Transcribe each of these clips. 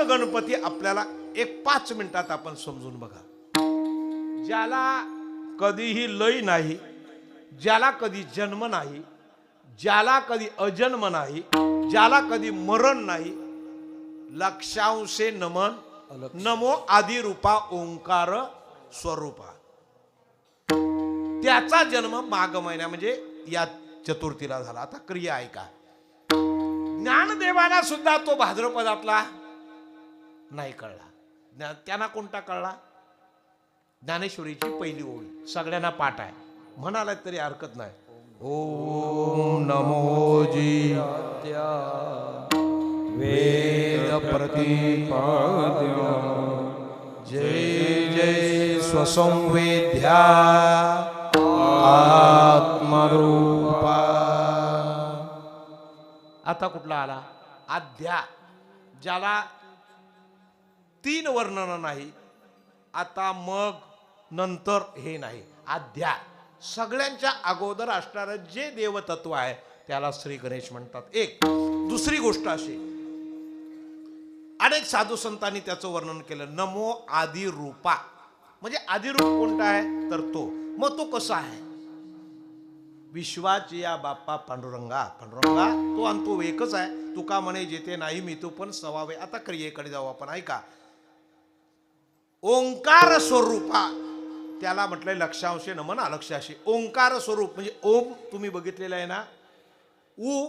गणपती आपल्याला एक पाच मिनिटात आपण समजून बघा. ज्याला कधीही लय नाही ज्याला कधी जन्म नाही ज्याला कधी अजन्म नाही ज्याला कधी मरण नाही लक्षांशे नमन नमो आदी रूपा ओंकार स्वरूपा. त्याचा जन्म माघ महिन्या म्हणजे या चतुर्थीला झाला. आता क्रिया ऐका. ज्ञानदेवाला सुद्धा तो भाद्रपदातला नाही कळला. ज्ञा- त्यांना कोणता कळला? ज्ञानेश्वरीची पहिली ओळी. सगळ्यांना पाठ आहे. म्हणाला तरी हरकत नाही. ओम नमो जी. वेद जय जय स्वसंवेद्या आत्मरूपा. आता कुठला आला? आध्या ज्याला तीन वर्णन नाही आता मग नंतर हे नाही. अध्या सगळ्यांच्या अगोदर असणारं जे देवतत्व आहे त्याला श्री गणेश म्हणतात. एक दुसरी गोष्ट अशी. अनेक साधू संतांनी त्याचं वर्णन केलं. नमो आदी रूपा म्हणजे आदिरूप कोणता आहे? तर तो. मग तो कसा आहे? विश्वाची या बाप्पा पांडुरंगा. पांडुरंगा तो आणि तो एकच आहे. तुका म्हणे जेथे नाही मी तू पण सवावे. आता क्रियेकडे जाऊ आपण. ऐका. ओंकार स्वरूपा. त्याला म्हटलंय लक्षांशे नमन अलक्षाशी ओंकार स्वरूप म्हणजे ओम तुम्ही बघितलेलं आहे ना? उ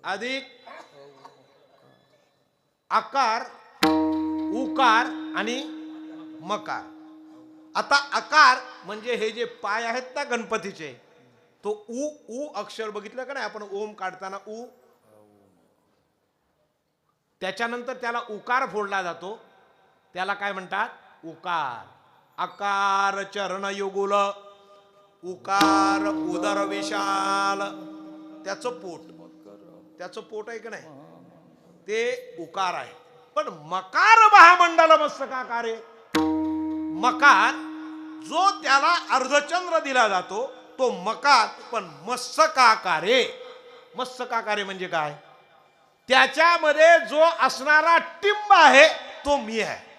अधिक आकार उकार आणि मकार. आता आकार म्हणजे हे जे पाय आहेत ना गणपतीचे तो उ उ अक्षर बघितलं का नाही? आपण ओम काढताना उ. त्याच्यानंतर त्याला उकार फोडला जातो. त्याला काय म्हणतात? उकार. आकार चरण युगुल उकार उदर विशाल त्याचं पोट. त्याचं पोट आहे का नाही? ते उकार आहे. पण मकार महामंडल मस्तकाकार. आहे मकार जो त्याला अर्धचंद्र दिला जातो तो मकार पण मत्सकाकारे मत्सकाकारे म्हणजे काय? त्याच्यामध्ये जो असणारा टिंब आहे तो मी आहे.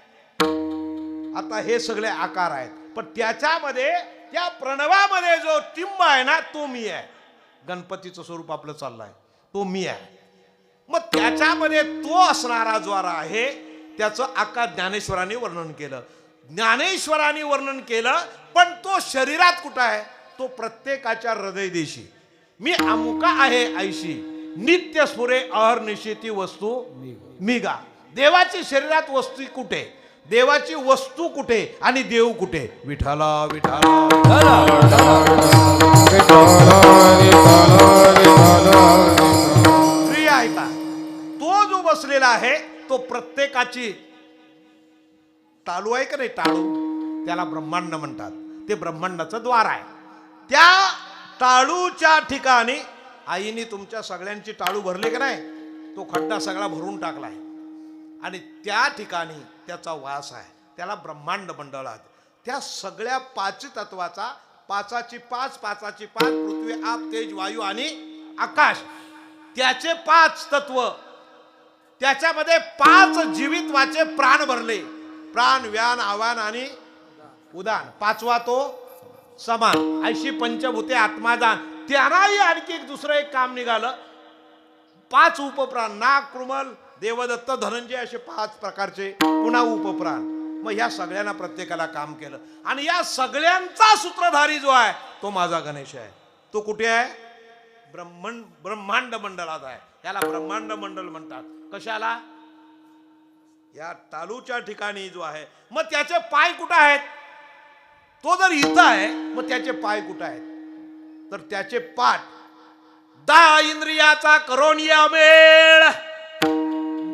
आता हे सगळे आकार आहेत. पण त्याच्यामध्ये त्या प्रणवामध्ये जो टिंब आहे ना तो मी आहे. गणपतीचं स्वरूप आपलं चाललंय. तो मी आहे. मग त्याच्यामध्ये तो असणारा ज्वारा आहे त्याचं आकार ज्ञानेश्वरांनी वर्णन केलं. ज्ञानेश्वरांनी वर्णन केलं पण तो शरीरात कुठं आहे? तो प्रत्येकाच्या हृदयदेशी. मी अमुका आहे ऐशी. नित्य सुरे अहर्निशी ती वस्तू मिगा देवाची शरीरात वस्तू कुठे? देवाची वस्तू कुठे आणि देव कुठे? विठाला विठाला क्रिया ऐका तो जो बसलेला आहे तो प्रत्येकाची टाळू आहे का नाही? टाळू त्याला ब्रह्मांड म्हणतात. ते ब्रह्मांडाचं द्वार आहे. त्या टाळूच्या ठिकाणी आईने तुमच्या सगळ्यांची टाळू भरली का नाही? तो खड्डा सगळा भरून टाकलाय. आणि त्या ठिकाणी त्याचा वास आहे. त्याला ब्रह्मांड मंडळात त्या सगळ्या पाच तत्वाचा पाचाची पाच पाचाची पाच पृथ्वी आप तेज वायू आणि आकाश. त्याचे पाच तत्व. त्याच्यामध्ये पाच जीवित्वाचे प्राण भरले. प्राण व्यान आव्हान आणि उदान. पाचवा तो समान. ऐशी पंचभूते आत्मादान. त्यांनाही आणखी एक दुसरं एक काम निघालं. पाच उपप्राण नाग कृमल देवदत्त धनंजय असे पाच प्रकारचे पुन्हा उपप्राण. मग ह्या सगळ्यांना प्रत्येकाला काम केलं. आणि या सगळ्यांचा सूत्रधारी जो आहे तो माझा गणेश आहे. तो कुठे आहे? ब्रह्मंड ब्रह्मांड मंडळात आहे. याला ब्रह्मांड मंडल म्हणतात. कशाला? या तालुच्या ठिकाणी जो आहे. मग त्याचे पाय कुठं आहेत? तो जर इथं आहे मग त्याचे पाय कुठं आहेत? तर त्याचे पाठ दहा इंद्रियाचा करोनिया मेळ.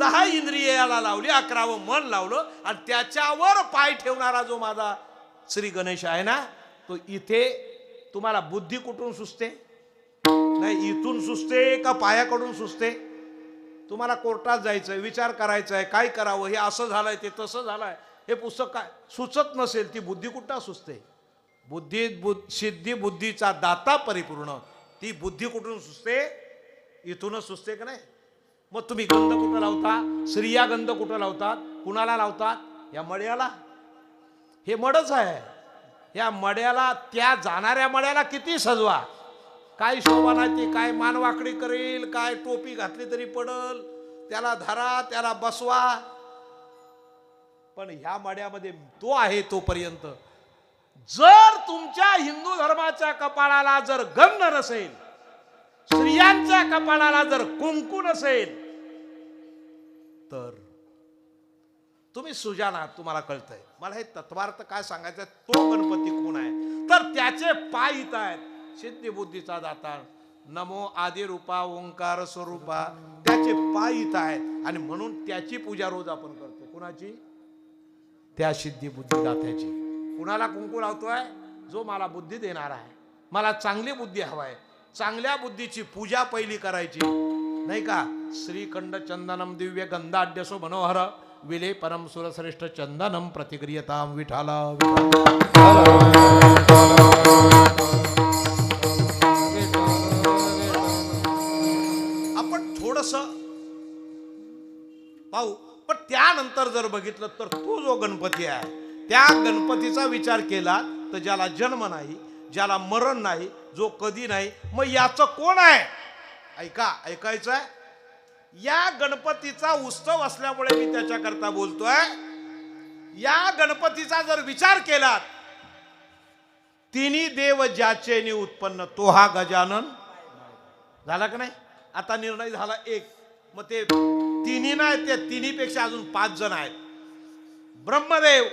दहा इंद्रियाला लावली अकरावं मन लावलं आणि त्याच्यावर पाय ठेवणारा जो माझा श्री गणेश आहे ना तो इथे तुम्हाला बुद्धी कुठून सुचते? नाही इथून सुचते का पायाकडून सुचते? तुम्हाला कोर्टात जायचंय विचार करायचा आहे काय करावं हे असं झालंय ते तसं झालंय हे पुस्तक काय? सुचत नसेल ती बुद्धी कुठं सुचते? बुद्धी बुद्ध सिद्धी बुद्धीचा दाता परिपूर्ण ती बुद्धी कुठून सुचते? इथूनच सुचते का नाही? मग तुम्ही गंध कुठं लावता? स्त्रिया गंध कुठं लावतात? कुणाला लावतात? या मड्याला. हे मडच आहे. या मड्याला त्या जाणाऱ्या मड्याला किती सजवा. काय शोभा नाही ती काय मानवाकडी करेल काय टोपी घातली तरी पडल. त्याला धरा त्याला बसवा. पण ह्या मड्यामध्ये तो आहे तोपर्यंत. जर तुमच्या हिंदू धर्माच्या कपाळाला जर गंध नसेल स्त्रियांच्या कपाळाला जर कुंकू नसेल तर तुम्ही सुजाना तुम्हाला कळतंय. मला हे तत्वार्थ काय सांगायचं तो गणपती कोण आहे. तर त्याचे पाय इथं आहेत. सिद्धी बुद्धीचा दाता. नमो आदिरूपा ओंकार स्वरूपा. त्याचे पाय इथं आहेत. आणि म्हणून त्याची पूजा रोज आपण करतो कुणाची? त्या सिद्धी बुद्धी दात्याची. कुणाला कुंकू लावतोय? जो मला बुद्धी देणार आहे. मला चांगली बुद्धी हवाय. चांगल्या बुद्धीची पूजा पहिली करायची. नाही का? श्रीखंड चंदनम दिव्य गंधाढ्यसो मनोहर विले परम सुरश्रेष्ठ चंदनम प्रतिक्रियताम विठाल। आपण थोडस पाहू. पण त्यानंतर जर बघितलं तर तो जो गणपती आहे त्या गणपतीचा विचार केला तर ज्याला जन्म नाही ज्याला मरण नाही जो कधी नाही मग याचं कोण आहे? ऐका ऐकायचं आहे या गणपतीचा उत्सव असल्यामुळे मी त्याच्याकरता बोलतोय. या गणपतीचा जर विचार केला तिन्ही देव ज्याचे उत्पन्न तो हा गजानन? झाला का नाही? आता निर्णय झाला एक. मग ते तिन्ही नाही ते तिन्ही पेक्षा अजून पाच जण आहेत. ब्रह्मदेव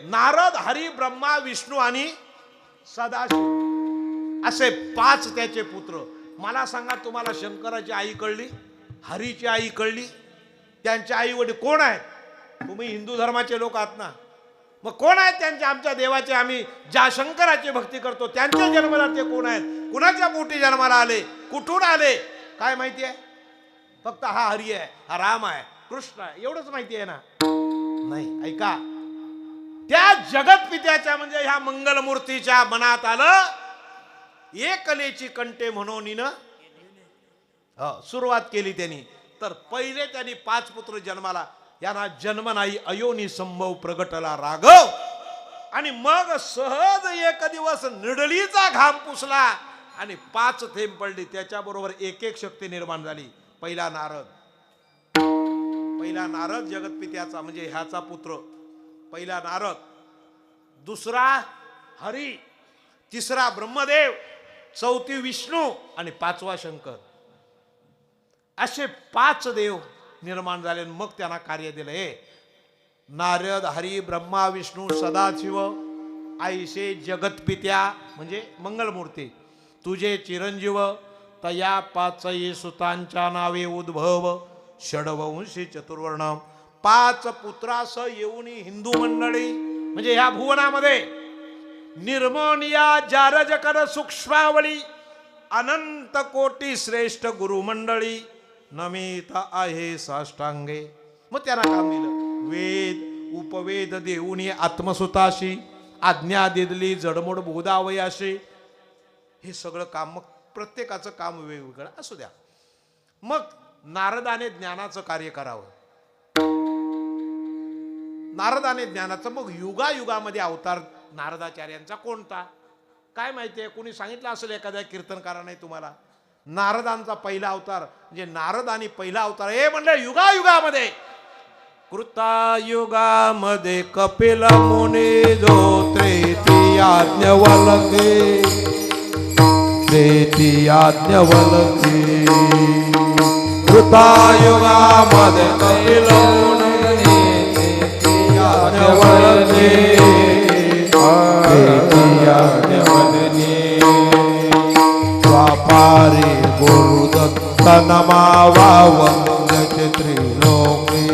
नारद हरी ब्रह्मा विष्णू आणि सदाशिव. असे पाच त्याचे पुत्र. मला सांगा तुम्हाला शंकराची आई कळली? हरीची आई कळली? त्यांचे आई वडील कोण आहेत? तुम्ही हिंदू धर्माचे लोक आहात ना. मग कोण आहेत त्यांच्या आमच्या देवाचे आम्ही ज्या शंकराची भक्ती करतो त्यांच्या जन्माला ते कोण आहेत? कुणाच्या पोटी जन्माला आले? कुठून आले? काय माहिती आहे? फक्त हा हरी आहे हा राम आहे कृष्ण आहे एवढंच माहिती आहे ना. नाही ऐका. त्या जगतपित्याच्या म्हणजे ह्या मंगलमूर्तीच्या मनात आलं एकलेची कंटे म्हणून सुरुवात केली त्यांनी. तर पहिले त्यांनी पाच पुत्र जन्माला यांना जन्म नाही अयोनी संभव प्रगटला राघव. आणि मग सहज एक दिवस निडलीचा घाम पुसला आणि पाच थेंब पडली. त्याच्याबरोबर एक एक शक्ती निर्माण झाली. पहिला नारद. पहिला नारद जगतपित्याचा म्हणजे ह्याचा पुत्र. पहिला नारद. दुसरा हरी. तिसरा ब्रह्मदेव. चौथी विष्णू आणि पाचवा शंकर. असे पाच देव निर्माण झाले आणि मग त्यांना कार्य दिलं. हे नारद हरी ब्रह्मा विष्णू सदाशिव आईशे जगतपित्या म्हणजे मंगलमूर्ती. तुझे चिरंजीव तया पाचये सुतांच्या नावे उद्भव. षडवंशी चतुर्वर्ण. पाच पुत्रास येऊन हिंदू मंडळी म्हणजे ह्या भुवनामध्ये निर्मोनिया जारजकर सूक्ष्मावळी अनंत कोटी श्रेष्ठ गुरुमंडळी नमित आहे साष्टांगे. मग त्यांना काम दिलं. वेद उपवेद देऊनी आत्मसुताशी आज्ञा दिदली जडमोड बोधावयाशी हे सगळं काम मग प्रत्येकाचं काम वेगवेगळं असू द्या. मग नारदाने ज्ञानाचं कार्य करावं. नारदाने ज्ञानाचं मग युगायुगामध्ये अवतार नारदाचार्यांचा कोणता? काय माहिती आहे? कोणी सांगितलं असेल एखाद्या कीर्तनकाराने तुम्हाला? नारदांचा पहिला अवतार म्हणजे नारद आणि पहिला अवतार हे म्हणलं युगायुगामध्ये. कृतायुगामध्ये कपिल मुनी जो त्रेती आज्ञवलके त्रेती कृतायुगामध्ये कपिल मुनी त्रेती आज्ञवलके त्रेती आज्ञवलके स्वापारे गुरुदत्त नमावा वंदचे त्रिलोके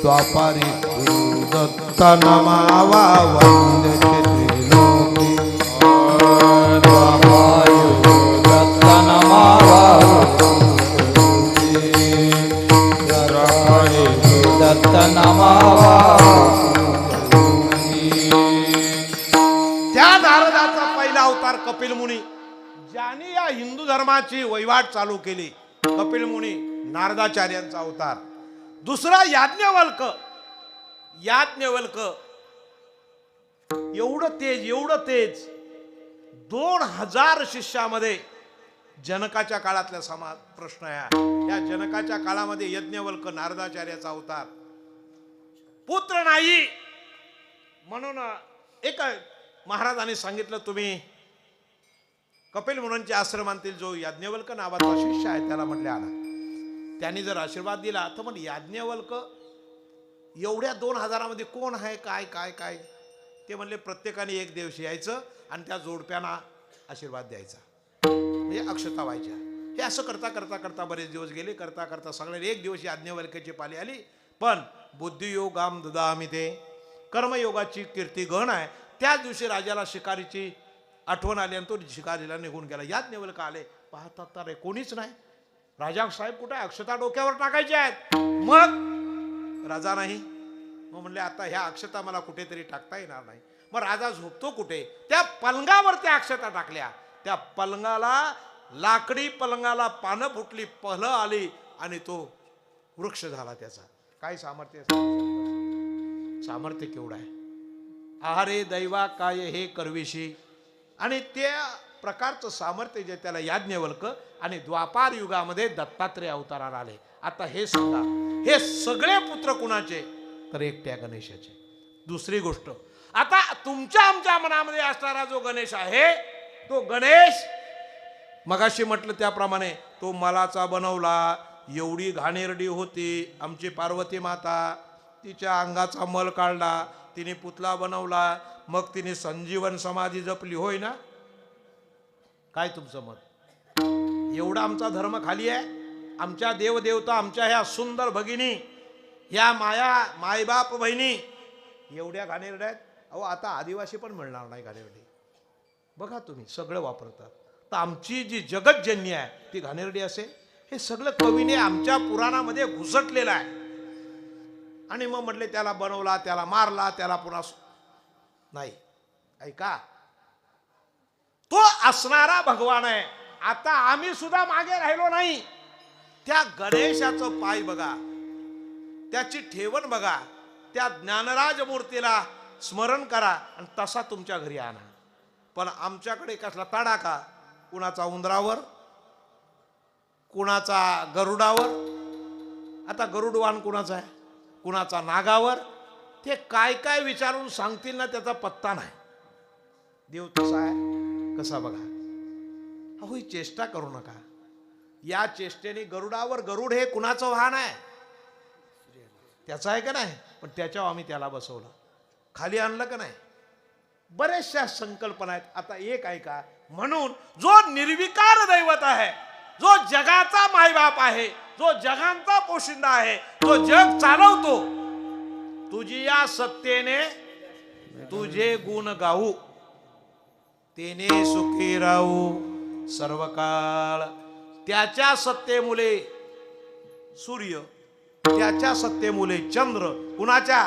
स्वापारे गुरुदत्त नमावा वंदचे त्रिलोके कपिल मुनी ज्याने या हिंदू धर्माची वहिवाट चालू केली कपिल मुनी नारदाचार्यांचा अवतार. दुसरा याज्ञवल्क याज्ञवल्क एवढं तेज एवढं तेज दोन हजार शिष्यामध्ये जनकाच्या काळातला समाज प्रश्न आहे या जनकाच्या काळामध्ये यज्ञवल्क नारदाचार्याचा अवतार. पुत्र नाही म्हणून एक महाराजांनी सांगितलं तुम्ही कपिल मुनींच्या आश्रमांतील जो याज्ञवल्क नावाचा शिष्य आहे त्याला म्हटले आला त्यांनी जर आशीर्वाद दिला तर मग याज्ञवल्क एवढ्या दोन हजारामध्ये कोण आहे? काय काय काय? ते म्हणले प्रत्येकाने एक दिवशी यायचं आणि त्या जोडप्यांना आशीर्वाद द्यायचा. म्हणजे अक्षता व्हायच्या. हे असं करता करता करता बरेच दिवस गेले. करता करता सगळ्यांनी एक दिवशी याज्ञवल्क्याची पाली आली. पण बुद्धियोगाम ददामी ते. कर्मयोगाची कीर्ती गण आहे. त्याच दिवशी राजाला शिकारीची आठवण आली आणि तो शिकारीला निघून गेला. याज्ञवल्क आले? पाहतात तर रे कोणीच नाही. राजा साहेब कुठे अक्षता डोक्यावर टाकायच्या आहेत. मग? राजा नाही. मग म्हणले आता ह्या अक्षता मला कुठेतरी टाकता येणार नाही. मग राजा झोपतो कुठे? त्या पलंगावर त्या अक्षता टाकल्या. त्या पलंगाला लाकडी पलंगाला पानं फुटली पहलं आली आणि तो वृक्ष झाला त्याचा. काय सामर्थ्य सामर्थ्य केवढं आहे? आहारे दैवा काय हे करविशी? आणि त्या प्रकारचं सामर्थ्य जे त्याला याज्ञवल्क आणि द्वापार युगामध्ये दत्तात्रय अवताराला आले. आता हे सांगा हे सगळे पुत्र कुणाचे? तर एकट्या गणेशाचे. दुसरी गोष्ट आता तुमच्या आमच्या मनामध्ये असणारा जो गणेश आहे तो गणेश मगाशी म्हटलं त्याप्रमाणे तो मलाचा बनवला एवढी घाणेरडी होती आमची पार्वती माता तिच्या अंगाचा मल काढला तिने पुतळा बनवला मग तिने संजीवन समाधी जपली होय ना? काय तुमचं मत? एवढा आमचा धर्म खाली आहे. आमच्या देवदेवता आमच्या ह्या सुंदर भगिनी ह्या माया मायबाप बहिणी एवढ्या घाणेरड्या आहेत. अहो आता आदिवासी पण मिळणार नाही घाणेरडी. बघा तुम्ही सगळं वापरतात. तर आमची जी जगतजन्य आहे ती घाणेरडी असेल. हे सगळं कवीने आमच्या पुराणामध्ये घुसटलेलं आहे. आणि मग म्हटले त्याला बनवला त्याला मारला त्याला पुन्हा नाही. ऐका. तो असणारा भगवान आहे. आता आम्ही सुद्धा मागे राहिलो नाही. त्या गणेशाचं पाय बघा. त्याची ठेवण बघा. त्या ज्ञानराज मूर्तीला स्मरण करा आणि तसा तुमच्या घरी आणा. पण आमच्याकडे कसला तडाखा? कुणाचा उंदरावर? कुणाचा गरुडावर? आता गरुडवान कुणाचा आहे? कुणाचा नागावर? ते काय काय विचारून सांगतील ना त्याचा पत्ता नाही. देव तसा आहे. कसा बघा? अहो ही चेष्टा करू नका. या चेष्टेने गरुडावर गरुड हे कुणाचं वाहन आहे? त्याचं आहे का नाही? पण त्याच्यावर आम्ही त्याला बसवलं. खाली आणलं का नाही? बऱ्याचशा संकल्पना आहेत. आता एक ऐका म्हणून जो निर्विकार दैवत आहे जो जगाचा मायबाप आहे जो जगांचा पोशिंदा आहे जो जग चालवतो. तुझी या सत्तेने तुझे गुण गाऊ. तेने सुखी राहू सर्व काळ त्याच्या सत्तेमुळे सूर्य त्याच्या सत्तेमुळे चंद्र कुणाच्या?